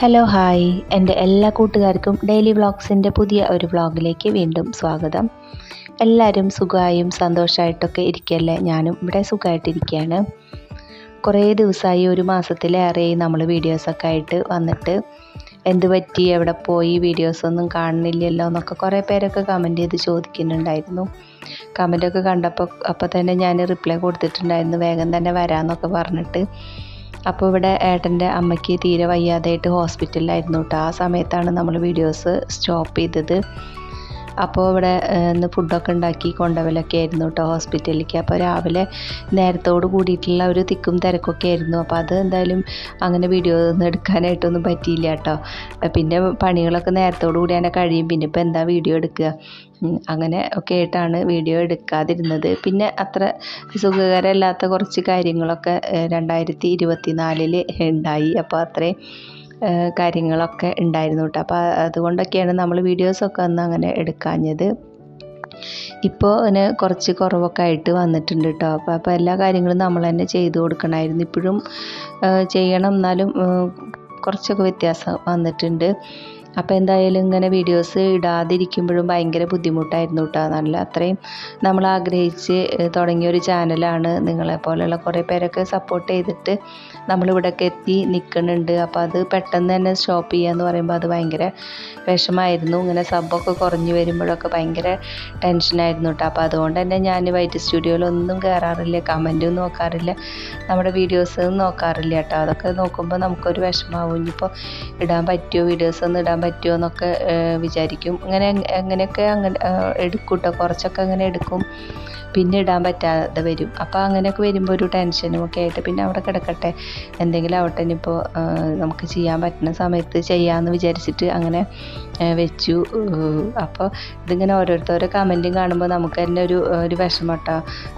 Hello hi എന്റെ എല്ലാ കൂട്ടുകാർക്കും ഡെയിലി വ്ളോഗ്സിന്റെ പുതിയ ഒരു വ്ളോഗിലേക്ക് വീണ്ടും സ്വാഗതം. എല്ലാവരും സുഖമായും സന്തോഷമായിട്ടൊക്കെ ഇരിക്കല്ലേ? ഞാനും ഇവിടെ സുഖമായിട്ടിരിക്കുകയാണ്. കുറേ ദിവസമായി ഒരു മാസത്തിലേറെയായി നമ്മൾ വീഡിയോസൊക്കെ ആയിട്ട് വന്നിട്ട് എന്ത് പറ്റി എവിടെ പോയി വീഡിയോസൊന്നും കാണുന്നില്ലല്ലോ എന്നൊക്കെ കുറേ പേരൊക്കെ കമന്റ് ചെയ്ത് ചോദിക്കുന്നുണ്ടായിരുന്നു. കമന്റൊക്കെ കണ്ടപ്പോൾ അപ്പോൾ തന്നെ ഞാൻ റിപ്ലൈ കൊടുത്തിട്ടുണ്ടായിരുന്നു വേഗം തന്നെ വരാമെന്നൊക്കെ പറഞ്ഞിട്ട്. അപ്പോൾ ഇവിടെ ഏട്ടന്റെ അമ്മയ്ക്ക് തീരെ വയ്യാതായിട്ട് ഹോസ്പിറ്റലിലായിരുന്നു കേട്ടോ ആ സമയത്താണ് നമ്മൾ വീഡിയോസ് സ്റ്റോപ്പ് ചെയ്തത്. അപ്പോൾ ഇവിടെ ഇന്ന് ഫുഡൊക്കെ ഉണ്ടാക്കി കൊണ്ടുപോകലൊക്കെ ആയിരുന്നു കേട്ടോ ഹോസ്പിറ്റലിലേക്ക്. അപ്പോൾ രാവിലെ നേരത്തോട് കൂടിയിട്ടുള്ള ഒരു തിക്കും തിരക്കൊക്കെ ആയിരുന്നു. അപ്പോൾ അത് എന്തായാലും അങ്ങനെ വീഡിയോ ഒന്നും എടുക്കാനായിട്ടൊന്നും പറ്റിയില്ല കേട്ടോ. പിന്നെ പണികളൊക്കെ നേരത്തോട് കൂടി തന്നെ കഴിയും. പിന്നെ ഇപ്പോൾ എന്താ വീഡിയോ എടുക്കുക? അങ്ങനെ ഒക്കെ ആയിട്ടാണ് വീഡിയോ എടുക്കാതിരുന്നത്. പിന്നെ അത്ര സുഖകരമല്ലാത്ത കുറച്ച് കാര്യങ്ങളൊക്കെ രണ്ടായിരത്തി ഇരുപത്തി നാലിൽ ഉണ്ടായി. അപ്പോൾ അത്രയും കാര്യങ്ങളൊക്കെ ഉണ്ടായിരുന്നു കേട്ടോ. അപ്പോൾ അതുകൊണ്ടൊക്കെയാണ് നമ്മൾ വീഡിയോസൊക്കെ അന്ന് അങ്ങനെ എടുക്കാഞ്ഞത്. ഇപ്പോൾ അതിന് കുറച്ച് കുറവൊക്കെ ആയിട്ട് വന്നിട്ടുണ്ട് കേട്ടോ. അപ്പോൾ അപ്പോൾ എല്ലാ കാര്യങ്ങളും നമ്മൾ തന്നെ ചെയ്തു കൊടുക്കണമായിരുന്നു. ഇപ്പോഴും ചെയ്യണം എന്നാലും കുറച്ചൊക്കെ വ്യത്യാസം വന്നിട്ടുണ്ട്. അപ്പോൾ എന്തായാലും ഇങ്ങനെ വീഡിയോസ് ഇടാതിരിക്കുമ്പോഴും ഭയങ്കര ബുദ്ധിമുട്ടായിരുന്നു കേട്ടോ നല്ല അത്രയും നമ്മൾ ആഗ്രഹിച്ച് തുടങ്ങിയ ഒരു ചാനലാണ് നിങ്ങളെ പോലെയുള്ള കുറേ പേരൊക്കെ സപ്പോർട്ട് ചെയ്തിട്ട് നമ്മളിവിടെയൊക്കെ എത്തി നിൽക്കുന്നുണ്ട് അപ്പോൾ അത് പെട്ടെന്ന് തന്നെ സ്റ്റോപ്പ് ചെയ്യുക എന്ന് പറയുമ്പോൾ അത് ഭയങ്കര വിഷമായിരുന്നു. ഇങ്ങനെ സബ്ബൊക്കെ കുറഞ്ഞു വരുമ്പോഴൊക്കെ ഭയങ്കര ടെൻഷനായിരുന്നു കേട്ടോ അപ്പോൾ അതുകൊണ്ട് തന്നെ ഞാൻ വൈറ്റ് സ്റ്റുഡിയോയിലൊന്നും കയറാറില്ല കമന്റും നോക്കാറില്ല നമ്മുടെ വീഡിയോസ് നോക്കാറില്ല കേട്ടോ അതൊക്കെ നോക്കുമ്പോൾ നമുക്കൊരു വിഷമാവും. ഇനിയിപ്പോൾ ഇടാൻ പറ്റുമോ വീഡിയോസ് ഒന്നും ഇടാൻ പറ്റുമോ എന്നൊക്കെ വിചാരിക്കും. അങ്ങനെ അങ്ങനെയൊക്കെ അങ്ങനെ എടുക്കും കേട്ടോ കുറച്ചൊക്കെ അങ്ങനെ എടുക്കും. പിന്നെ ഇടാൻ പറ്റാതെ വരും. അപ്പോൾ അങ്ങനെയൊക്കെ വരുമ്പോൾ ഒരു ടെൻഷനും ഒക്കെ ആയിട്ട് പിന്നെ അവിടെ കിടക്കട്ടെ. എന്തെങ്കിലും ആവട്ടെ ഇനിയിപ്പോൾ നമുക്ക് ചെയ്യാൻ പറ്റുന്ന സമയത്ത് ചെയ്യാമെന്ന് വിചാരിച്ചിട്ട് അങ്ങനെ വെച്ചു. അപ്പോൾ ഇതിങ്ങനെ ഓരോരുത്തരുടെ കമന്റും കാണുമ്പോൾ നമുക്ക് തന്നെ ഒരു ഒരു വിഷമട്ടോ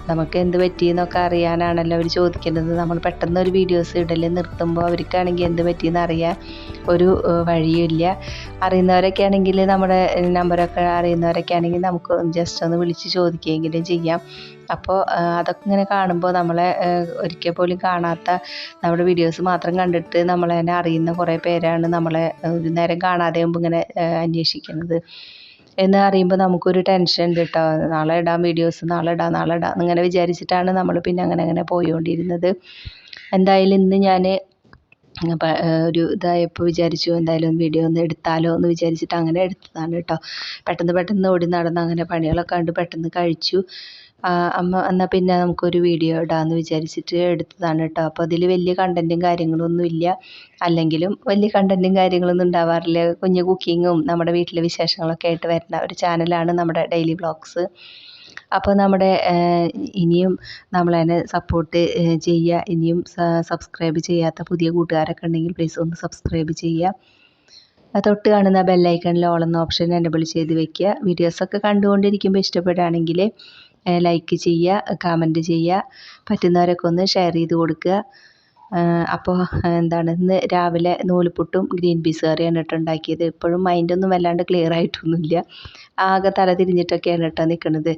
നമുക്ക് എന്ത് പറ്റിയെന്നൊക്കെ അറിയാനാണല്ലോ അവർ ചോദിക്കുന്നത്. നമ്മൾ പെട്ടെന്ന് ഒരു വീഡിയോസ് ഇടൽ നിർത്തുമ്പോൾ അവർക്കാണെങ്കിൽ എന്ത് പറ്റിയെന്ന് അറിയാൻ ഒരു വഴിയുമില്ല അറിയുന്നവരൊക്കെ ആണെങ്കിൽ നമ്മുടെ നമ്പറൊക്കെ അറിയുന്നവരൊക്കെ ആണെങ്കിൽ നമുക്ക് ജസ്റ്റ് ഒന്ന് വിളിച്ച് ചോദിക്കുകയെങ്കിലും ചെയ്യാം. അപ്പോൾ അതൊക്കെ ഇങ്ങനെ കാണുമ്പോൾ നമ്മളെ ഒരിക്കൽ പോലും കാണാത്ത നമ്മുടെ വീഡിയോസ് മാത്രം കണ്ടിട്ട് നമ്മളെ തന്നെ അറിയുന്ന കുറേ പേരാണ് നമ്മളെ ഒരു നേരം കാണാതെ മുമ്പ് ഇങ്ങനെ അന്വേഷിക്കുന്നത്. എന്ന് അറിയുമ്പോൾ നമുക്കൊരു ടെൻഷൻ ഉണ്ട് കേട്ടോ നാളെ ഇടാം വീഡിയോസ് നാളെ ഇടാം നാളെ ഇടാം എന്നിങ്ങനെ വിചാരിച്ചിട്ടാണ് നമ്മൾ പിന്നെ അങ്ങനെ അങ്ങനെ പോയിക്കൊണ്ടിരുന്നത് എന്തായാലും ഇന്ന് ഞാൻ ഒരു ഇതായപ്പോൾ വിചാരിച്ചു എന്തായാലും വീഡിയോ ഒന്ന് എടുത്താലോ എന്ന് വിചാരിച്ചിട്ട് അങ്ങനെ എടുത്തതാണ് കേട്ടോ പെട്ടെന്ന് പെട്ടെന്ന് ഓടി നടന്ന് അങ്ങനെ പണികളൊക്കെ കണ്ട് പെട്ടെന്ന് കഴിച്ചു. അമ്മ എന്നാൽ പിന്നെ നമുക്കൊരു വീഡിയോ ഇടാമെന്ന് വിചാരിച്ചിട്ട് എടുത്തതാണ് കേട്ടോ അപ്പോൾ അതിൽ വലിയ കണ്ടന്റും കാര്യങ്ങളൊന്നും ഇല്ല. അല്ലെങ്കിലും വലിയ കണ്ടന്റും കാര്യങ്ങളൊന്നും ഉണ്ടാവാറില്ല. കുഞ്ഞു കുക്കിങ്ങും നമ്മുടെ വീട്ടിലെ വിശേഷങ്ങളൊക്കെ ആയിട്ട് വരുന്ന ഒരു ചാനലാണ് നമ്മുടെ ഡെയിലി വ്ളോഗ്സ് അപ്പോൾ നമ്മുടെ ഇനിയും നമ്മളതിനെ സപ്പോർട്ട് ചെയ്യുക ഇനിയും സബ്സ്ക്രൈബ് ചെയ്യാത്ത പുതിയ കൂട്ടുകാരൊക്കെ ഉണ്ടെങ്കിൽ പ്ലീസ് ഒന്ന് സബ്സ്ക്രൈബ് ചെയ്യുക തൊട്ട് കാണുന്ന ബെല്ലൈക്കണിൽ ഓളെന്ന ഓപ്ഷൻ എനബിൾ ചെയ്ത് വെക്കുക വീഡിയോസൊക്കെ കണ്ടുകൊണ്ടിരിക്കുമ്പോൾ ഇഷ്ടപ്പെടുകയാണെങ്കിൽ ലൈക്ക് ചെയ്യുക കമന്റ് ചെയ്യുക പറ്റുന്നവരൊക്കെ ഒന്ന് ഷെയർ ചെയ്ത് കൊടുക്കുക. അപ്പോൾ എന്താണ് ഇന്ന് രാവിലെ നൂൽപുട്ടും ഗ്രീൻ പീസ് കറിയാണ് കേട്ടോ ഉണ്ടാക്കിയത്. ഇപ്പോഴും മൈൻഡൊന്നും വല്ലാണ്ട് ക്ലിയർ ആയിട്ടൊന്നുമില്ല. ആകെ തല തിരിഞ്ഞിട്ടൊക്കെയാണ് കേട്ടോ നിൽക്കുന്നത്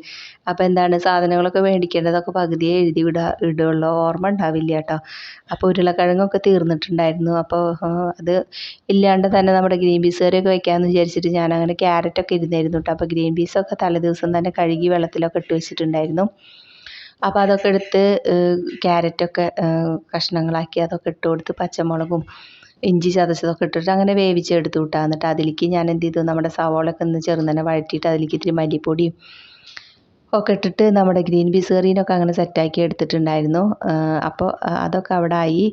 അപ്പോൾ എന്താണ് സാധനങ്ങളൊക്കെ മേടിക്കേണ്ടതൊക്കെ പകുതിയെ എഴുതി വിടാ ഇടുള്ളൂ. ഓർമ്മ ഉണ്ടാവില്ല കേട്ടോ. അപ്പോൾ ഉരുളക്കിഴങ്ങൊക്കെ തീർന്നിട്ടുണ്ടായിരുന്നു. അപ്പോൾ അത് ഇല്ലാണ്ട് തന്നെ നമ്മുടെ ഗ്രീൻ പീസ് കറിയൊക്കെ വെക്കാമെന്ന് വിചാരിച്ചിട്ട് ഞാൻ അങ്ങനെ ക്യാരറ്റൊക്കെ ഇരുന്നായിരുന്നു കേട്ടോ. അപ്പോൾ ഗ്രീൻ പീസൊക്കെ തലേ ദിവസം തന്നെ കഴുകി വെള്ളത്തിലൊക്കെ ഇട്ട് വെച്ചിട്ടുണ്ടായിരുന്നു. അപ്പോൾ അതൊക്കെ എടുത്ത് ക്യാരറ്റൊക്കെ കഷ്ണങ്ങളാക്കി അതൊക്കെ ഇട്ട് കൊടുത്ത് പച്ചമുളകും ഇഞ്ചി ചതച്ചതൊക്കെ ഇട്ടിട്ട് അങ്ങനെ വേവിച്ചെടുത്തു വിട്ടാൽ എന്നിട്ട് അതിലേക്ക് ഞാൻ എന്ത് ചെയ്തു? നമ്മുടെ സവോളൊക്കെ ഒന്ന് ചെറുതന്നെ വഴറ്റിയിട്ട് അതിലേക്ക് ഇത്തിരി മല്ലിപ്പൊടിയും ഒക്കെ ഇട്ടിട്ട് നമ്മുടെ ഗ്രീൻ പീസ് കറീനൊക്കെ അങ്ങനെ സെറ്റാക്കി എടുത്തിട്ടുണ്ടായിരുന്നു. അപ്പോൾ അതൊക്കെ അവിടെ ആയി.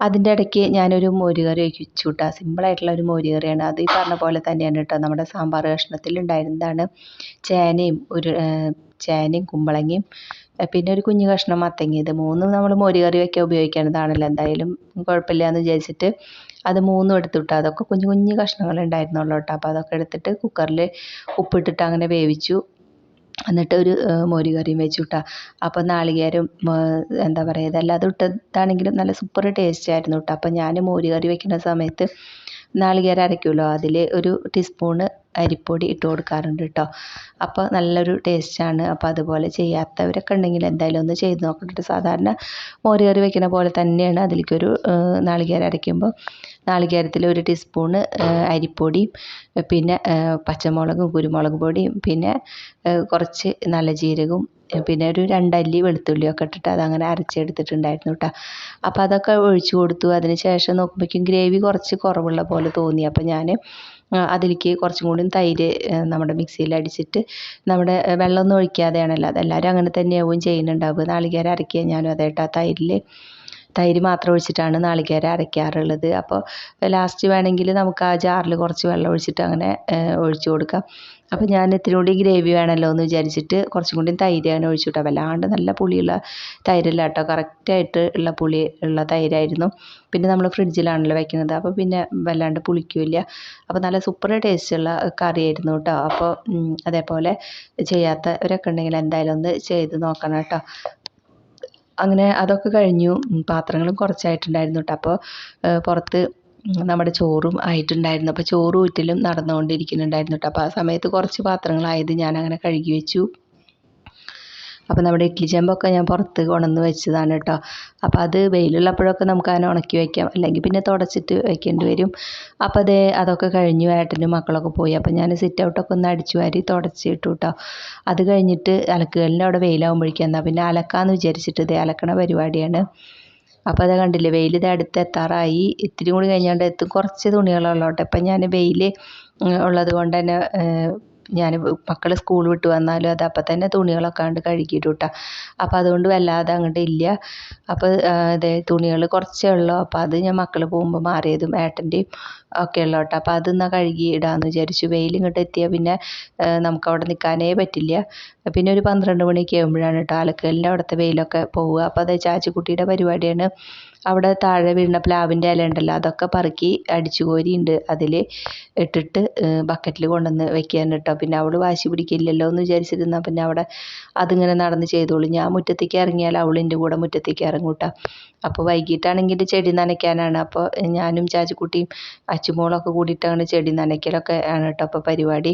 അതിന്റെ ഇടയ്ക്ക് ഞാനൊരു മോര് കറി വെച്ചു സിമ്പിൾ സിമ്പിളായിട്ടുള്ള ഒരു മോര് കറിയാണ്. അത് ഈ പറഞ്ഞ പോലെ തന്നെയാണ് കേട്ടോ നമ്മുടെ സാമ്പാർ കഷ്ണത്തിൽ ഉണ്ടായിരുന്നതാണ് ചേനയും ഒരു ചേനയും കുമ്പളങ്ങയും പിന്നെ ഒരു കുഞ്ഞു കഷ്ണം മത്തങ്ങ ഇത് മൂന്നും നമ്മൾ മോര് കറി വയ്ക്കാൻ ഉപയോഗിക്കേണ്ടതാണല്ലോ എന്തായാലും കുഴപ്പമില്ല എന്ന് വിചാരിച്ചിട്ട് അത് മൂന്നും എടുത്തിട്ട്? അതൊക്കെ കുഞ്ഞു കുഞ്ഞു കഷ്ണങ്ങൾ ഉണ്ടായിരുന്നുള്ളൂ കേട്ടോ. അപ്പോൾ അതൊക്കെ എടുത്തിട്ട് കുക്കറിൽ ഉപ്പിട്ടിട്ട് അങ്ങനെ വേവിച്ചു. എന്നിട്ട് ഒരു മോര് കറിയും വെച്ചു കേട്ടോ. അപ്പോൾ നാളികേരം എന്താ പറയുക ഇതല്ലാതെ ഇട്ടതാണെങ്കിലും നല്ല സൂപ്പർ ടേസ്റ്റ് ആയിരുന്നു കേട്ടോ. അപ്പോൾ ഞാൻ മോര് കറി വെക്കുന്ന സമയത്ത് നാളികേരം അരയ്ക്കുമല്ലോ അതിൽ ഒരു ടീസ്പൂണ് അരിപ്പൊടി ഇട്ട് കൊടുക്കാറുണ്ട് കേട്ടോ അപ്പോൾ നല്ലൊരു ടേസ്റ്റാണ്. അപ്പോൾ അതുപോലെ ചെയ്യാത്തവരൊക്കെ ഉണ്ടെങ്കിൽ എന്തായാലും ഒന്ന് ചെയ്ത് നോക്കണ്ടിട്ട് സാധാരണ മോര് കറി വെക്കുന്ന പോലെ തന്നെയാണ് അതിലേക്കൊരു നാളികേരം അരയ്ക്കുമ്പോൾ നാളികേരത്തിൽ ഒരു ടീസ്പൂണ് അരിപ്പൊടിയും പിന്നെ പച്ചമുളകും കുരുമുളക് പൊടിയും പിന്നെ കുറച്ച് നല്ല ജീരകവും പിന്നെ ഒരു രണ്ടല്ലി വെളുത്തുള്ളിയൊക്കെ ഇട്ടിട്ട് അതങ്ങനെ അരച്ചെടുത്തിട്ടുണ്ടായിരുന്നു കേട്ടോ അപ്പോൾ അതൊക്കെ ഒഴിച്ചു കൊടുത്തു. അതിന് ശേഷം നോക്കുമ്പോഴേക്കും ഗ്രേവി കുറച്ച് കുറവുള്ള പോലെ തോന്നി. അപ്പോൾ ഞാൻ അതിലേക്ക് കുറച്ചും കൂടി തൈര് നമ്മുടെ മിക്സിയിൽ അടിച്ചിട്ട് നമ്മുടെ വെള്ളമൊന്നും ഒഴിക്കാതെയാണല്ലോ. അതെല്ലാവരും അങ്ങനെ തന്നെയാവും ചെയ്യുന്നുണ്ടാവുക. നാളികേരം അരക്കുക. ഞാനും അതേട്ടാ തൈരിൽ തൈര് മാത്രം ഒഴിച്ചിട്ടാണ് നാളികേരം അരയ്ക്കാറുള്ളത്. അപ്പോൾ ലാസ്റ്റ് വേണമെങ്കിൽ നമുക്ക് ആ ജാറിൽ കുറച്ച് വെള്ളം ഒഴിച്ചിട്ട് അങ്ങനെ ഒഴിച്ചു കൊടുക്കാം. അപ്പോൾ ഞാൻ ഇത്തിരി കൂടി ഗ്രേവി വേണമല്ലോ എന്ന് വിചാരിച്ചിട്ട് കുറച്ചും കൂടി തൈര് അങ്ങനെ ഒഴിച്ചു വല്ലാണ്ട് നല്ല പുളിയുള്ള തൈരല്ല കേട്ടോ കറക്റ്റായിട്ട് ഉള്ള പുളി ഉള്ള തൈരായിരുന്നു. പിന്നെ നമ്മൾ ഫ്രിഡ്ജിലാണല്ലോ വെക്കുന്നത്. അപ്പോൾ പിന്നെ വല്ലാണ്ട് പുളിക്കില്ല. അപ്പോൾ നല്ല സൂപ്പർ ടേസ്റ്റുള്ള കറിയായിരുന്നു കേട്ടോ. അപ്പോൾ അതേപോലെ ചെയ്യാത്തവരൊക്കെ ഉണ്ടെങ്കിൽ എന്തായാലും ഒന്ന് ചെയ്ത് നോക്കണം കേട്ടോ. അങ്ങനെ അതൊക്കെ കഴിഞ്ഞു. പാത്രങ്ങളും കുറച്ചായിട്ടുണ്ടായിരുന്നു കേട്ടോ. അപ്പോൾ പുറത്ത് നമ്മുടെ ചോറും ആയിട്ടുണ്ടായിരുന്നു. അപ്പോൾ ചോറ് ഊറ്റലും നടന്നുകൊണ്ടിരിക്കുന്നുണ്ടായിരുന്നു കേട്ടോ അപ്പോൾ ആ സമയത്ത് കുറച്ച് പാത്രങ്ങളായത് ഞാൻ അങ്ങനെ കഴുകി വെച്ചു. അപ്പോൾ നമ്മുടെ ഇഡ്ഡലി ചെമ്പൊക്കെ ഞാൻ പുറത്ത് കൊണ്ടുവന്ന് വെച്ചതാണ് കേട്ടോ അപ്പോൾ അത് വെയിലുള്ളപ്പോഴൊക്കെ നമുക്ക് ഉണക്കി വയ്ക്കാം അല്ലെങ്കിൽ പിന്നെ തുടച്ചിട്ട് വെക്കേണ്ടി വരും. അപ്പോൾ അതേ അതൊക്കെ കഴിഞ്ഞു. ഏട്ടനും മക്കളൊക്കെ പോയി. അപ്പോൾ ഞാൻ സിറ്റ് ഔട്ടൊക്കെ ഒന്ന് അടിച്ചു വാരി തുടച്ചിട്ടു കേട്ടോ അത് കഴിഞ്ഞിട്ട് അലക്കുകലിന്റെ അവിടെ വെയിലാകുമ്പോഴേക്കും എന്നാൽ പിന്നെ അലക്കാമെന്ന് വിചാരിച്ചിട്ട് ഇതേ അലക്കണ പരിപാടിയാണ്. അപ്പോൾ അത് കണ്ടില്ലേ വെയിൽ ഇത് അടുത്ത് എത്താറായി. ഇത്തിരി കൂടി കഴിഞ്ഞാണ്ട് എത്തും. കുറച്ച് തുണികളുള്ളോട്ടെ ഇപ്പം ഞാൻ വെയിൽ ഉള്ളത് കൊണ്ട് തന്നെ ഞാൻ മക്കൾ സ്കൂൾ വിട്ട് വന്നാലും അത് അപ്പം തന്നെ തുണികളൊക്കെ കണ്ട് കഴുകിയിടും കേട്ടോ അപ്പോൾ അതുകൊണ്ട് വല്ലാതെ അങ്ങോട്ട് ഇല്ല. അപ്പോൾ അതെ തുണികൾ കുറച്ചേ ഉള്ളൂ. അപ്പോൾ അത് ഞാൻ മക്കൾ പോകുമ്പോൾ മാറിയതും ഏട്ടന്റെയും ഒക്കെ ഉള്ളൂ കേട്ടോ അപ്പോൾ എന്നാൽ കഴുകി ഇടാമെന്ന് വിചാരിച്ചു. വെയിൽ ഇങ്ങോട്ട് എത്തിയാൽ പിന്നെ നമുക്ക് അവിടെ നിൽക്കാനേ പറ്റില്ല. പിന്നെ ഒരു പന്ത്രണ്ട് മണിയൊക്കെ ആകുമ്പോഴാണ് കേട്ടോ അലക്കലിന്റെ അവിടുത്തെ വെയിലൊക്കെ പോവുക. അപ്പോൾ അത് ചാച്ചിക്കുട്ടിയുടെ പരിപാടിയാണ്. അവിടെ താഴെ വീണ പ്ലാവിന്റെ ഇല ഉണ്ടല്ലോ അതൊക്കെ പറക്കി അടിച്ചു കോരിയുണ്ട് അതിൽ ഇട്ടിട്ട് ബക്കറ്റിൽ കൊണ്ടുവന്ന് വെക്കാൻ കേട്ടോ. പിന്നെ അവൾ വാശി പിടിക്കില്ലല്ലോ എന്ന് വിചാരിച്ചിരുന്നാൽ പിന്നെ അവിടെ അതിങ്ങനെ നടന്ന് ചെയ്തോളൂ. ഞാൻ മുറ്റത്തേക്ക് ഇറങ്ങിയാൽ അവൾ എന്റെ കൂടെ മുറ്റത്തേക്ക് ഇറങ്ങൂട്ടാ അപ്പോൾ വൈകിട്ടാണെങ്കിൽ ചെടി നനയ്ക്കാനാണ്. അപ്പോൾ ഞാനും ചാച്ചിക്കുട്ടിയും അച്ചുമോളൊക്കെ കൂടിയിട്ട് അങ്ങനെ ചെടി നനയ്ക്കലൊക്കെ ആണ് കേട്ടോ അപ്പോൾ പരിപാടി.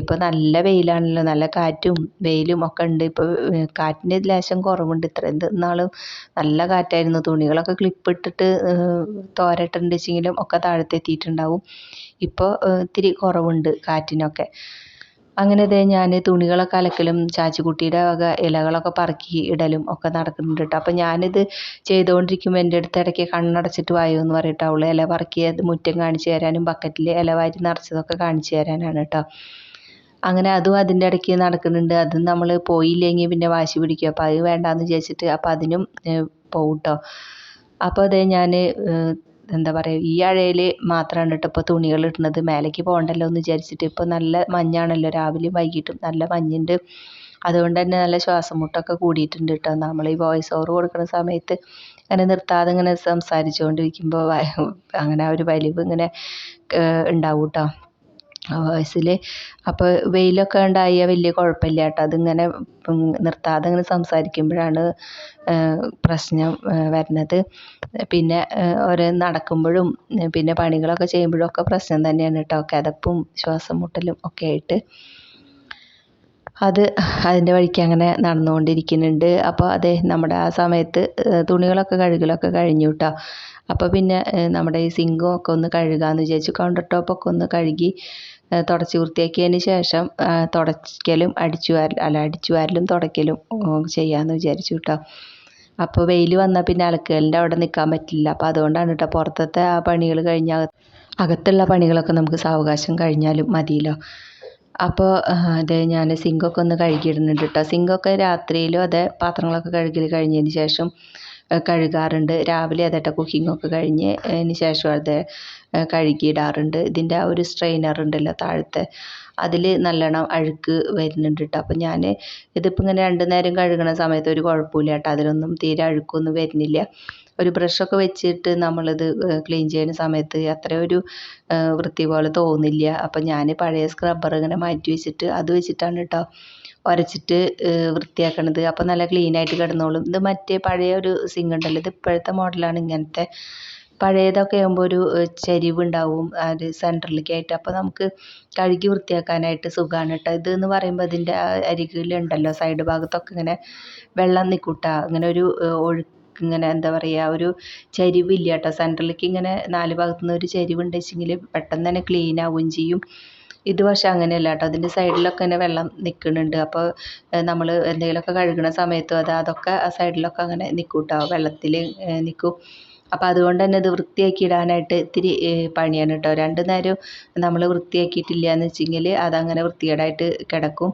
ഇപ്പോൾ നല്ല വെയിലാണല്ലോ നല്ല കാറ്റും വെയിലും ഒക്കെ ഉണ്ട്. ഇപ്പോൾ കാറ്റിന്റെ ലേശം കുറവുണ്ട്. ഇത്രയും നാളും നല്ല കാറ്റായിരുന്നു. തുണികളൊക്കെ ക്ലിപ്പ് ഇട്ടിട്ട് തോരട്ടുണ്ടെച്ചെങ്കിലും ഒക്കെ താഴത്തെത്തിയിട്ടുണ്ടാവും. ഇപ്പോൾ ഇത്തിരി കുറവുണ്ട് കാറ്റിനൊക്കെ. അങ്ങനെ ഇതേ ഞാൻ തുണികളൊക്കെ അലക്കലും ചാച്ചിക്കുട്ടിയുടെ വക ഇലകളൊക്കെ പറക്കി ഇടലും ഒക്കെ നടക്കുന്നുണ്ട് കേട്ടോ അപ്പോൾ ഞാനിത് ചെയ്തുകൊണ്ടിരിക്കുമ്പോൾ എന്റെ അടുത്ത് ഇടയ്ക്ക് കണ്ണടച്ചിട്ട് വായോ എന്ന് പറയട്ടോ. അവൾ ഇല പറക്കിയത് മുറ്റം കാണിച്ചു തരാനും ബക്കറ്റിൽ ഇല വാരി നിറച്ചതൊക്കെ കാണിച്ചു തരാനാണ് കേട്ടോ അങ്ങനെ അതും അതിന്റെ ഇടയ്ക്ക് നടക്കുന്നുണ്ട്. അതും നമ്മൾ പോയില്ലെങ്കിൽ പിന്നെ വാശി പിടിക്കും. അപ്പോൾ അത് വേണ്ടാന്ന് വിചാരിച്ചിട്ട് അപ്പോൾ അതിനും പോകും കേട്ടോ അപ്പോൾ അതേ ഞാൻ എന്താ പറയുക ഈ അഴയിൽ മാത്രമാണ് കേട്ടോ ഇപ്പോൾ തുണികൾ ഇടുന്നത് മേലേക്ക് പോകണ്ടല്ലോ എന്ന് വിചാരിച്ചിട്ട് ഇപ്പോൾ നല്ല മഞ്ഞാണല്ലോ രാവിലെയും വൈകിട്ടും. നല്ല മഞ്ഞുണ്ട്. അതുകൊണ്ട് തന്നെ നല്ല ശ്വാസം മുട്ടൊക്കെ കൂടിയിട്ടുണ്ട് കേട്ടോ നമ്മൾ ഈ വോയിസ് ഓവർ കൊടുക്കുന്ന സമയത്ത് അങ്ങനെ നിർത്താതെ ഇങ്ങനെ സംസാരിച്ചുകൊണ്ടിരിക്കുമ്പോൾ അങ്ങനെ ആ ഒരു വലിവ് ഇങ്ങനെ ഉണ്ടാവും കേട്ടോ വോയിസിൽ അപ്പോൾ വെയിലൊക്കെ ഉണ്ടായാൽ വലിയ കുഴപ്പമില്ല കേട്ടോ. അതിങ്ങനെ നിർത്താതെ ഇങ്ങനെ സംസാരിക്കുമ്പോഴാണ് പ്രശ്നം വരുന്നത്. പിന്നെ ഓരോ നടക്കുമ്പോഴും പിന്നെ പണികളൊക്കെ ചെയ്യുമ്പോഴും ഒക്കെ പ്രശ്നം തന്നെയാണ് കേട്ടോ. കിതപ്പും ശ്വാസം മുട്ടലും ഒക്കെ ആയിട്ട്. അത് അതിന്റെ വഴിക്ക് അങ്ങനെ നടന്നുകൊണ്ടിരിക്കുന്നുണ്ട്. അപ്പോൾ അതെ നമ്മുടെ ആ സമയത്ത് തുണികളൊക്കെ കഴുകലൊക്കെ കഴിഞ്ഞു കേട്ടോ അപ്പോൾ പിന്നെ നമ്മുടെ ഈ സിങ്കും ഒക്കെ ഒന്ന് കഴുകാമെന്ന് വിചാരിച്ചു. കൗണ്ടർ ടോപ്പൊക്കെ ഒന്ന് കഴുകി തുടച്ച് വൃത്തിയാക്കിയതിന് ശേഷം തുടയ്ക്കലും അടിച്ചു വാരൽ അല്ല അടിച്ചു വാരലും തുടയ്ക്കലും ചെയ്യാമെന്ന് വിചാരിച്ചു കേട്ടോ അപ്പോൾ വെയിൽ വന്നാൽ പിന്നെ അലക്കലിന്റെ അവിടെ നിൽക്കാൻ പറ്റില്ല. അപ്പോൾ അതുകൊണ്ടാണ് കേട്ടോ പുറത്തത്തെ ആ പണികൾ കഴിഞ്ഞാൽ അകത്തുള്ള പണികളൊക്കെ നമുക്ക് സാവകാശം കഴിഞ്ഞാലും മതിയല്ലോ. അപ്പോൾ അതെ ഞാൻ സിങ്കൊക്കെ ഒന്ന് കഴുകിയിടുന്നുണ്ട് കേട്ടോ സിങ്കൊക്കെ രാത്രിയിലും അതെ പാത്രങ്ങളൊക്കെ കഴുകി കഴിഞ്ഞതിന് ശേഷം കഴുകാറുണ്ട്. രാവിലെ അതേട്ടോ കുക്കിങ്ങൊക്കെ കഴിഞ്ഞ് അതിന് ശേഷം അത് കഴുകിയിടാറുണ്ട്. ഇതിന്റെ ആ ഒരു സ്ട്രെയിനർ ഉണ്ടല്ലോ താഴത്തെ. അതിൽ നല്ലോണം അഴുക്ക് വരുന്നുണ്ട് കേട്ടോ അപ്പോൾ ഞാൻ ഇതിപ്പോൾ ഇങ്ങനെ രണ്ട് നേരം കഴുകണ സമയത്ത് ഒരു കുഴപ്പമില്ല കേട്ടോ അതിലൊന്നും തീരെ അഴുക്കൊന്നും വരുന്നില്ല. ഒരു ബ്രഷൊക്കെ വെച്ചിട്ട് നമ്മളിത് ക്ലീൻ ചെയ്യുന്ന സമയത്ത് അത്ര ഒരു വൃത്തി പോലെ തോന്നില്ല. അപ്പം ഞാൻ പഴയ സ്ക്രബ്ബർ ഇങ്ങനെ മാറ്റി വെച്ചിട്ട് അത് വെച്ചിട്ടാണ് കേട്ടോ ഉരച്ചിട്ട് വൃത്തിയാക്കണത്. അപ്പോൾ നല്ല ക്ലീൻ ആയിട്ട് കിടന്നോളും. ഇത് മറ്റേ പഴയ ഒരു സിങ്ക് ഉണ്ടല്ലോ ഇത് ഇപ്പോഴത്തെ മോഡലാണ് ഇങ്ങനത്തെ. പഴയതൊക്കെ ആകുമ്പോൾ ഒരു ചരിവുണ്ടാവും അത് സെന്ററിലേക്കായിട്ട് അപ്പോൾ നമുക്ക് കഴുകി വൃത്തിയാക്കാനായിട്ട് സുഖമാണ് കേട്ടോ എന്ന് പറയുമ്പോൾ ഇതിന്റെ അരികിലുണ്ടല്ലോ സൈഡ് ഭാഗത്തൊക്കെ ഇങ്ങനെ വെള്ളം നിൽക്കൂട്ട ഇങ്ങനെ ഒരു ഒഴുക്ക് ഇങ്ങനെ എന്താ പറയുക ഒരു ചരിവില്ല കേട്ടോ സെന്ററിലേക്ക് ഇങ്ങനെ നാല് ഭാഗത്തുനിന്ന് ഒരു ചരിവുണ്ട് വെച്ചെങ്കിൽ പെട്ടെന്ന് തന്നെ ക്ലീൻ ആവുകയും ചെയ്യും. ഇത് പക്ഷെ അങ്ങനെയല്ല കേട്ടോ അതിന്റെ സൈഡിലൊക്കെ ഇങ്ങനെ വെള്ളം നിൽക്കുന്നുണ്ട് അപ്പോൾ നമ്മൾ എന്തെങ്കിലുമൊക്കെ കഴുകുന്ന സമയത്തും അത് അതൊക്കെ ആ സൈഡിലൊക്കെ അങ്ങനെ നിൽക്കും കേട്ടോ വെള്ളത്തിൽ നിൽക്കും അപ്പോൾ അതുകൊണ്ട് തന്നെ ഇത് വൃത്തിയാക്കി ഇടാനായിട്ട് ഇത്തിരി പണിയാണ് കേട്ടോ രണ്ട് നേരം നമ്മൾ വൃത്തിയാക്കിയിട്ടില്ല എന്ന് വെച്ചെങ്കിൽ അതങ്ങനെ വൃത്തികേടായിട്ട് കിടക്കും.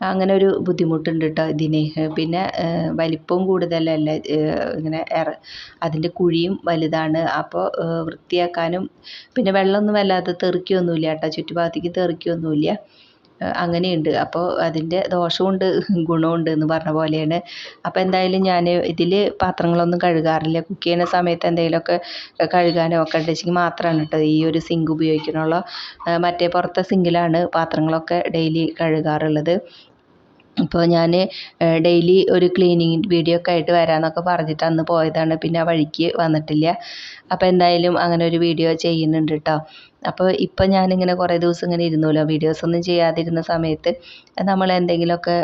അങ്ങനെ ഒരു ബുദ്ധിമുട്ടുണ്ട് കേട്ടോ ഇതിന്. പിന്നെ വലിപ്പവും കൂടുതലല്ല. ഇങ്ങനെ ഇറ അതിന്റെ കുഴിയും വലുതാണ്. അപ്പോൾ വൃത്തിയാക്കാനും പിന്നെ വെള്ളമൊന്നും വല്ലാതെ തെറിക്കൊന്നുമില്ല കേട്ടോ ചുറ്റുഭാഗത്തേക്ക് തെറിക്കൊന്നുമില്ല. അങ്ങനെയുണ്ട്. അപ്പോൾ അതിന്റെ ദോഷമുണ്ട് ഗുണമുണ്ട് എന്ന് പറഞ്ഞ പോലെയാണ്. അപ്പോൾ എന്തായാലും ഞാൻ ഇതിൽ പാത്രങ്ങളൊന്നും കഴുകാറില്ല. കുക്ക് ചെയ്യുന്ന സമയത്ത് എന്തെങ്കിലുമൊക്കെ കഴുകാനോ ഒക്കെ ഉണ്ടെങ്കിൽ മാത്രമാണ് കേട്ടോ ഈ ഒരു സിങ്ക് ഉപയോഗിക്കണുള്ളൂ മറ്റേ പുറത്തെ സിങ്കിലാണ് പാത്രങ്ങളൊക്കെ ഡെയിലി കഴുകാറുള്ളത്. ഇപ്പോൾ ഞാൻ ഡെയിലി ഒരു ക്ലീനിങ് വീഡിയോ ഒക്കെ ആയിട്ട് വരാമെന്നൊക്കെ പറഞ്ഞിട്ട് അന്ന് പോയതാണ്. പിന്നെ ആ വഴിക്ക് വന്നിട്ടില്ല. അപ്പോൾ എന്തായാലും അങ്ങനെ ഒരു വീഡിയോ ചെയ്യുന്നുണ്ട് കേട്ടോ അപ്പോൾ ഇപ്പം ഞാനിങ്ങനെ കുറേ ദിവസം ഇങ്ങനെ ഇരുന്നല്ലോ വീഡിയോസ് ഒന്നും ചെയ്യാതിരുന്ന സമയത്ത് നമ്മൾ എന്തെങ്കിലുമൊക്കെ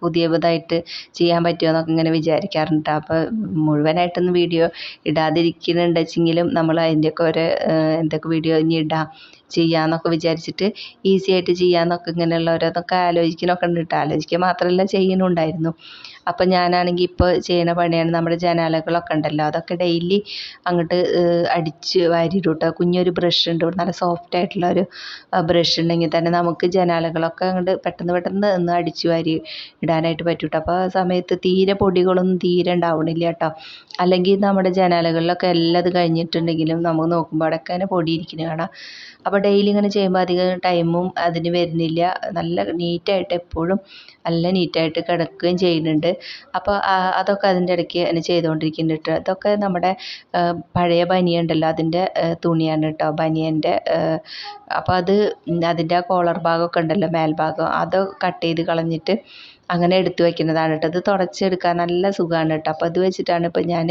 പുതിയതായിട്ട് ചെയ്യാൻ പറ്റുമോ എന്നൊക്കെ ഇങ്ങനെ വിചാരിക്കാറുണ്ട്. അപ്പോൾ മുഴുവനായിട്ടൊന്നും വീഡിയോ ഇടാതിരിക്കുന്നുണ്ടെച്ചെങ്കിലും നമ്മൾ അതിന്റെയൊക്കെ ഒരു എന്തൊക്കെ വീഡിയോ ഇനി ഇടാം ചെയ്യാമെന്നൊക്കെ വിചാരിച്ചിട്ട് ഈസി ആയിട്ട് ചെയ്യാമെന്നൊക്കെ ഇങ്ങനെയുള്ള ഓരോന്നൊക്കെ ആലോചിക്കണമൊക്കെ ഉണ്ട് കേട്ടോ ആലോചിക്കുക മാത്രമല്ല ചെയ്യുന്നുണ്ടായിരുന്നു. അപ്പം ഞാനാണെങ്കിൽ ഇപ്പോൾ ചെയ്യുന്ന പണിയാണ് നമ്മുടെ ജനാലകളൊക്കെ ഉണ്ടല്ലോ അതൊക്കെ ഡെയിലി അങ്ങോട്ട് അടിച്ച് വാരിയിടും കേട്ടോ കുഞ്ഞൊരു ബ്രഷ് ഉണ്ട് നല്ല സോഫ്റ്റ് ആയിട്ടുള്ള ഒരു ബ്രഷ് ഉണ്ടെങ്കിൽ തന്നെ നമുക്ക് ജനാലകളൊക്കെ അങ്ങോട്ട് പെട്ടെന്ന് പെട്ടെന്ന് ഒന്ന് അടിച്ച് വാരി ഇടാനായിട്ട് പറ്റും കേട്ടോ അപ്പോൾ ആ സമയത്ത് തീരെ പൊടികളൊന്നും തീരെ ഉണ്ടാവണില്ല കേട്ടോ. അല്ലെങ്കിൽ നമ്മുടെ ജനാലകളിലൊക്കെ എല്ലാം ഇത് കഴിഞ്ഞിട്ടുണ്ടെങ്കിലും നമുക്ക് നോക്കുമ്പോൾ അവിടെയൊക്കെ തന്നെ പൊടി ഇരിക്കുന്നത് കാണാം. അപ്പോൾ ഡെയിലി ഇങ്ങനെ ചെയ്യുമ്പോൾ അധികം ടൈമും അതിന് വരുന്നില്ല. നല്ല നീറ്റായിട്ട് എപ്പോഴും നല്ല നീറ്റായിട്ട് കിടക്കുകയും ചെയ്യുന്നുണ്ട്. അപ്പോൾ അതൊക്കെ അതിന്റെ ഇടയ്ക്ക് തന്നെ ചെയ്തുകൊണ്ടിരിക്കുന്നുണ്ട് കേട്ടോ. ഇതൊക്കെ നമ്മുടെ പഴയ ബനിയനുണ്ടല്ലോ അതിന്റെ തുണിയാണ് കേട്ടോ ബനിയന്റെ അപ്പോൾ അത് അതിന്റെ ആ കോളർ ഭാഗമൊക്കെ ഉണ്ടല്ലോ മേൽഭാഗം. അത് കട്ട് ചെയ്ത് കളഞ്ഞിട്ട് അങ്ങനെ എടുത്തു വെക്കുന്നതാണ് കേട്ടോ. ഇത് തുടച്ചെടുക്കാൻ നല്ല സുഖമാണ് കേട്ടോ. അപ്പോൾ അത് വെച്ചിട്ടാണ് ഇപ്പോൾ ഞാൻ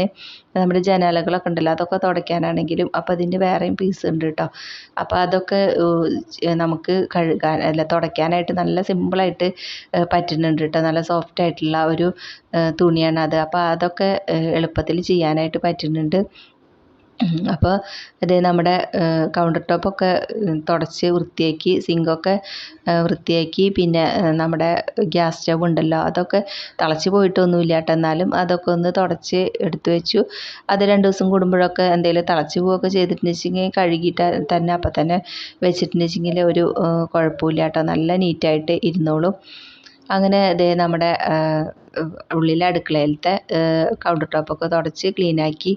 നമ്മുടെ ജനാലകളൊക്കെ ഉണ്ടല്ലോ അതൊക്കെ തുടയ്ക്കാനാണെങ്കിലും അപ്പോൾ അതിന്റെ വേറെയും പീസ് ഉണ്ട് കേട്ടോ. അപ്പോൾ അതൊക്കെ നമുക്ക് കഴുകാൻ അല്ല തുടയ്ക്കാനായിട്ട് നല്ല സിമ്പിളായിട്ട് പറ്റുന്നുണ്ട് കേട്ടോ. നല്ല സോഫ്റ്റ് ആയിട്ടുള്ള ഒരു തുണിയാണ് അത്. അപ്പോൾ അതൊക്കെ എളുപ്പത്തിൽ ചെയ്യാനായിട്ട് പറ്റുന്നുണ്ട്. അപ്പോൾ ഇത് നമ്മുടെ കൗണ്ടർ ടോപ്പൊക്കെ തുടച്ച് വൃത്തിയാക്കി സിങ്കൊക്കെ വൃത്തിയാക്കി പിന്നെ നമ്മുടെ ഗ്യാസ് സ്റ്റവ് ഉണ്ടല്ലോ അതൊക്കെ തിളച്ച് പോയിട്ടൊന്നുമില്ല കേട്ടോ. എന്നാലും അതൊക്കെ ഒന്ന് തുടച്ച് എടുത്തു വെച്ചു. അത് രണ്ട് ദിവസം കൂടുമ്പോഴൊക്കെ എന്തെങ്കിലും തിളച്ച് പോവുകയൊക്കെ ചെയ്തിട്ടുണ്ടെങ്കിൽ കഴുകിയിട്ട് തന്നെ അപ്പം തന്നെ വെച്ചിട്ടുണ്ടെങ്കിൽ ഒരു കുഴപ്പമില്ല കേട്ടോ. നല്ല നീറ്റായിട്ട് ഇരുന്നോളും. അങ്ങനെ ദേ നമ്മുടെ ഉള്ളിലെ അടുക്കളയിലത്തെ കൗണ്ടർ ടോപ്പൊക്കെ തുടച്ച് ക്ലീനാക്കി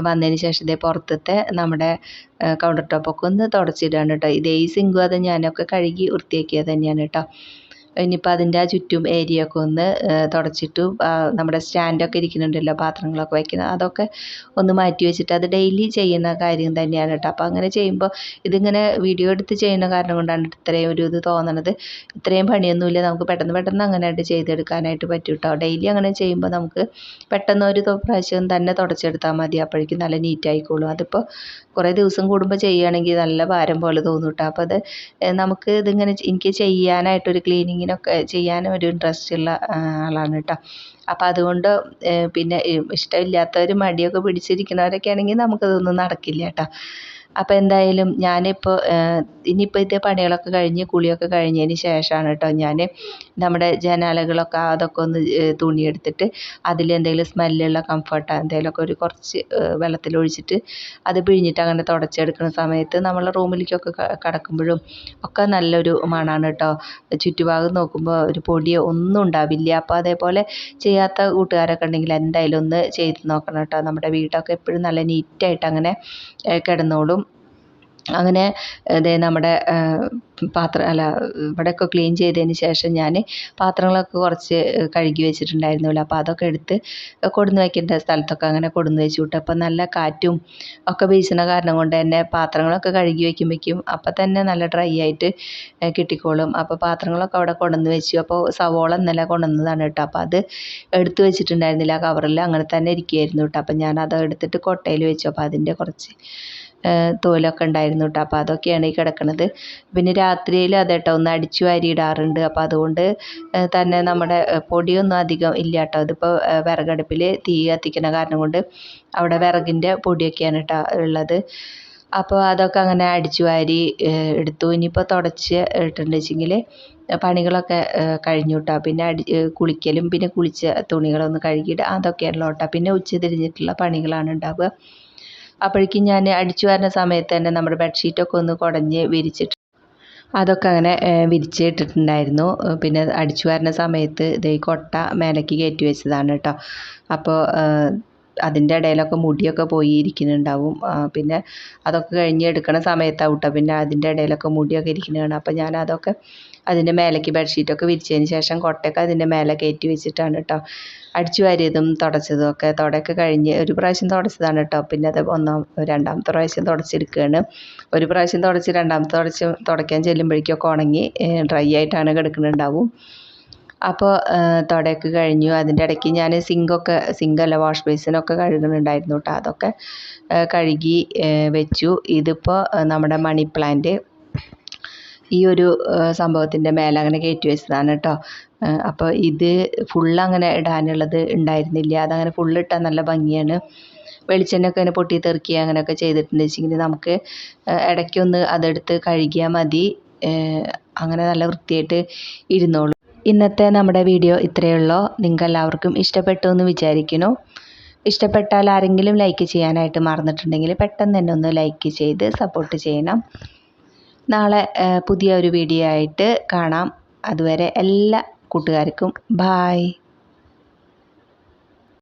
വന്നതിന് ശേഷം ഇതേ പുറത്തത്തെ നമ്മുടെ കൗണ്ടർ ടോപ്പൊക്കെ ഒന്ന് തുടച്ചിടുകയാണ് കേട്ടോ ഇതേ ഈ സിങ്കും അത് ഞാനൊക്കെ കഴുകി വൃത്തിയാക്കിയത് തന്നെയാണ് കേട്ടോ ഇനിയിപ്പോൾ അതിന്റെ ആ ചുറ്റും ഏരിയ ഒക്കെ ഒന്ന് തുടച്ചിട്ടു നമ്മുടെ സ്റ്റാൻഡൊക്കെ ഇരിക്കുന്നുണ്ടല്ലോ പാത്രങ്ങളൊക്കെ വയ്ക്കുന്നത് അതൊക്കെ ഒന്ന് മാറ്റി വെച്ചിട്ട് അത് ഡെയിലി ചെയ്യുന്ന കാര്യം തന്നെയാണ് കേട്ടോ. അപ്പോൾ അങ്ങനെ ചെയ്യുമ്പോൾ ഇതിങ്ങനെ വീഡിയോ എടുത്ത് ചെയ്യുന്ന കാരണം കൊണ്ടാണ് ഇത്രയും ഒരു ഇത് തോന്നണത്. ഇത്രയും പണിയൊന്നുമില്ല നമുക്ക് പെട്ടെന്ന് പെട്ടെന്ന് അങ്ങനെയായിട്ട് ചെയ്തെടുക്കാനായിട്ട് പറ്റും കേട്ടോ ഡെയിലി അങ്ങനെ ചെയ്യുമ്പോൾ നമുക്ക് പെട്ടെന്ന് ഒരു പ്രാവശ്യം തന്നെ തുടച്ചെടുത്താൽ മതി. അപ്പോഴേക്കും നല്ല നീറ്റ് ആയിക്കോളും. അതിപ്പോൾ കുറേ ദിവസം കൂടുമ്പോൾ ചെയ്യുകയാണെങ്കിൽ നല്ല ഭാരം പോലെ തോന്നും കേട്ടോ അപ്പോൾ അത് നമുക്ക് ഇതിങ്ങനെ എനിക്ക് ചെയ്യാനായിട്ടൊരു ക്ലീനിങ്ങിനൊക്കെ ചെയ്യാനും ഒരു ഇൻട്രസ്റ്റ് ഉള്ള ആളാണ് കേട്ടോ അപ്പോൾ അതുകൊണ്ട് പിന്നെ ഇഷ്ടമില്ലാത്തവർ മടിയൊക്കെ പിടിച്ചിരിക്കുന്നവരൊക്കെ ആണെങ്കിൽ നമുക്കതൊന്നും നടക്കില്ല കേട്ടോ അപ്പോൾ എന്തായാലും ഞാനിപ്പോൾ ഇനിയിപ്പോഴത്തെ പണികളൊക്കെ കഴിഞ്ഞ് കുളിയൊക്കെ കഴിഞ്ഞതിന് ശേഷമാണ് കേട്ടോ ഞാൻ നമ്മുടെ ജനാലകളൊക്കെ അതൊക്കെ ഒന്ന് തുണിയെടുത്തിട്ട് അതിലെന്തെങ്കിലും സ്മെല്ലുള്ള കംഫർട്ട് എന്തെങ്കിലുമൊക്കെ ഒരു കുറച്ച് വെള്ളത്തിലൊഴിച്ചിട്ട് അത് പിഴിഞ്ഞിട്ട് അങ്ങനെ തുടച്ചെടുക്കുന്ന സമയത്ത് നമ്മളെ റൂമിലേക്കൊക്കെ കടക്കുമ്പോഴും ഒക്കെ നല്ലൊരു മണമാണ് കേട്ടോ ചുറ്റുഭാഗം നോക്കുമ്പോൾ ഒരു പൊടിയോ ഒന്നും ഉണ്ടാവില്ല. അപ്പോൾ അതേപോലെ ചെയ്യാത്ത കൂട്ടുകാരൊക്കെ ഉണ്ടെങ്കിൽ എന്തായാലും ഒന്ന് ചെയ്ത് നോക്കണം കേട്ടോ നമ്മുടെ വീടൊക്കെ എപ്പോഴും നല്ല നീറ്റായിട്ട് അങ്ങനെ കിടന്നോളും. അങ്ങനെ ദേ നമ്മുടെ പാത്രം അല്ല ഇവിടെയൊക്കെ ക്ലീൻ ചെയ്തതിന് ശേഷം ഞാൻ പാത്രങ്ങളൊക്കെ കുറച്ച് കഴുകി വെച്ചിട്ടുണ്ടായിരുന്നില്ല അപ്പോൾ അതൊക്കെ എടുത്ത് കൊടുന്ന് വയ്ക്കേണ്ട സ്ഥലത്തൊക്കെ അങ്ങനെ കൊടുന്ന് വെച്ചു വിട്ടു. അപ്പോൾ നല്ല കാറ്റും ഒക്കെ വീശുന്ന കാരണം കൊണ്ട് തന്നെ പാത്രങ്ങളൊക്കെ കഴുകി വയ്ക്കുമ്പോഴേക്കും അപ്പം തന്നെ നല്ല ഡ്രൈ ആയിട്ട് കിട്ടിക്കോളും. അപ്പോൾ പാത്രങ്ങളൊക്കെ അവിടെ കൊണ്ടുവന്ന് വെച്ചു. അപ്പോൾ സവോള ഇന്നലെ കൊണ്ടുവന്നതാണ് കേട്ടോ. അപ്പോൾ അത് എടുത്ത് വെച്ചിട്ടുണ്ടായിരുന്നില്ല. കവറിൽ അങ്ങനെ തന്നെ ഇരിക്കുകയായിരുന്നു കേട്ടോ. അപ്പോൾ ഞാൻ എടുത്തിട്ട് കൊട്ടയിൽ വെച്ചു. അപ്പോൾ അതിന്റെ കുറച്ച് തോലൊക്കെ ഉണ്ടായിരുന്നു കേട്ടോ അപ്പോൾ അതൊക്കെയാണ് ഈ കിടക്കുന്നത് പിന്നെ രാത്രിയിൽ അതേട്ടോ ഒന്ന് അടിച്ചു വാരി ഇടാറുണ്ട് അപ്പോൾ അതുകൊണ്ട് തന്നെ നമ്മുടെ പൊടിയൊന്നും അധികം ഇല്ല കേട്ടോ ഇതിപ്പോൾ വിറകടുപ്പിൽ തീ കത്തിക്കണ കാരണം കൊണ്ട് അവിടെ വിറകിന്റെ പൊടിയൊക്കെയാണ് കേട്ടോ ഉള്ളത്. അപ്പോൾ അതൊക്കെ അങ്ങനെ അടിച്ചു വാരി എടുത്തു. ഇനിയിപ്പോൾ തുടച്ച് ഇട്ടിട്ടുണ്ട് വെച്ചെങ്കിൽ പണികളൊക്കെ കഴിഞ്ഞു കേട്ടോ പിന്നെ അടി കുളിക്കലും പിന്നെ കുളിച്ച തുണികളൊന്ന് കഴുകിയിട്ട് അതൊക്കെയാണല്ലോ കേട്ടോ പിന്നെ ഉച്ച തിരിഞ്ഞിട്ടുള്ള പണികളാണ് ഉണ്ടാവുക. അപ്പോഴേക്കും ഞാൻ അടിച്ചു വരുന്ന സമയത്ത് തന്നെ നമ്മുടെ ബെഡ്ഷീറ്റൊക്കെ ഒന്ന് കുടഞ്ഞ് വിരിച്ചിട്ട് അതൊക്കെ അങ്ങനെ വിരിച്ചിട്ടിട്ടുണ്ടായിരുന്നു പിന്നെ അടിച്ചു വരുന്ന സമയത്ത് ഇതേ കൊട്ട മേലേക്ക് കയറ്റി വെച്ചതാണ് കേട്ടോ. അപ്പോൾ അതിന്റെ ഇടയിലൊക്കെ മുടിയൊക്കെ പോയി ഇരിക്കുന്നുണ്ടാവും പിന്നെ അതൊക്കെ കഴിഞ്ഞ് എടുക്കണ സമയത്താവും കേട്ടോ പിന്നെ അതിന്റെ ഇടയിലൊക്കെ മുടിയൊക്കെ ഇരിക്കുന്നതാണ്. അപ്പോൾ ഞാൻ അതൊക്കെ അതിന്റെ മേലേക്ക് ബെഡ്ഷീറ്റൊക്കെ വിരിച്ചതിന് ശേഷം കൊട്ടയൊക്കെ അതിന്റെ മേലെ കയറ്റി വെച്ചിട്ടാണ് കേട്ടോ അടിച്ചു വാരിയതും തുടച്ചതും ഒക്കെ തുടയൊക്കെ കഴിഞ്ഞ് ഒരു പ്രാവശ്യം തുടച്ചതാണ് കേട്ടോ പിന്നെ അത് ഒന്നാം രണ്ടാമത്തെ പ്രാവശ്യം തുടച്ചെടുക്കുകയാണ്. ഒരു പ്രാവശ്യം തുടച്ച് രണ്ടാമത്തെ തുടച്ച് തുടയ്ക്കാൻ ചെല്ലുമ്പോഴേക്കൊക്കെ ഉണങ്ങി ഡ്രൈ ആയിട്ടാണ് കിടക്കുന്നുണ്ടാവും. അപ്പോൾ തുടയൊക്കെ കഴിഞ്ഞു. അതിന്റെ ഇടയ്ക്ക് ഞാൻ സിങ്കൊക്കെ സിങ്കല്ല വാഷ് ബേസിനൊക്കെ കഴുകുന്നുണ്ടായിരുന്നു കേട്ടോ അതൊക്കെ കഴുകി വെച്ചു. ഇതിപ്പോൾ നമ്മുടെ മണി പ്ലാന്റ് ഈ ഒരു സംഭവത്തിന്റെ മേലെ അങ്ങനെ കയറ്റി വെച്ചതാണ് കേട്ടോ അപ്പോൾ ഇത് ഫുള്ള് അങ്ങനെ ഇടാനുള്ളത് ഉണ്ടായിരുന്നില്ല. അതങ്ങനെ ഫുള്ള് ഇട്ടാൽ നല്ല ഭംഗിയാണ്. വെളിച്ചെണ്ണയൊക്കെ അങ്ങനെ പൊട്ടി തെറിക്കുക അങ്ങനെയൊക്കെ ചെയ്തിട്ടുണ്ട് വെച്ചെങ്കിൽ നമുക്ക് ഇടയ്ക്കൊന്ന് അതെടുത്ത് കഴുകിയാൽ മതി. അങ്ങനെ നല്ല വൃത്തിയായിട്ട് ഇരുന്നോളൂ. ഇന്നത്തെ നമ്മുടെ വീഡിയോ ഇത്രയേ ഉള്ളൂ. നിങ്ങൾക്ക് എല്ലാവർക്കും ഇഷ്ടപ്പെട്ടു എന്ന് വിചാരിക്കുന്നു. ഇഷ്ടപ്പെട്ടാൽ ആരെങ്കിലും ലൈക്ക് ചെയ്യാനായിട്ട് മറന്നിട്ടുണ്ടെങ്കിൽ പെട്ടെന്ന് തന്നെ ഒന്ന് ലൈക്ക് ചെയ്ത് സപ്പോർട്ട് ചെയ്യണം. നാളെ പുതിയ ഒരു വീഡിയോ ആയിട്ട് കാണാം. അതുവരെ എല്ലാ കൂട്ടുകാർക്കും ബായ്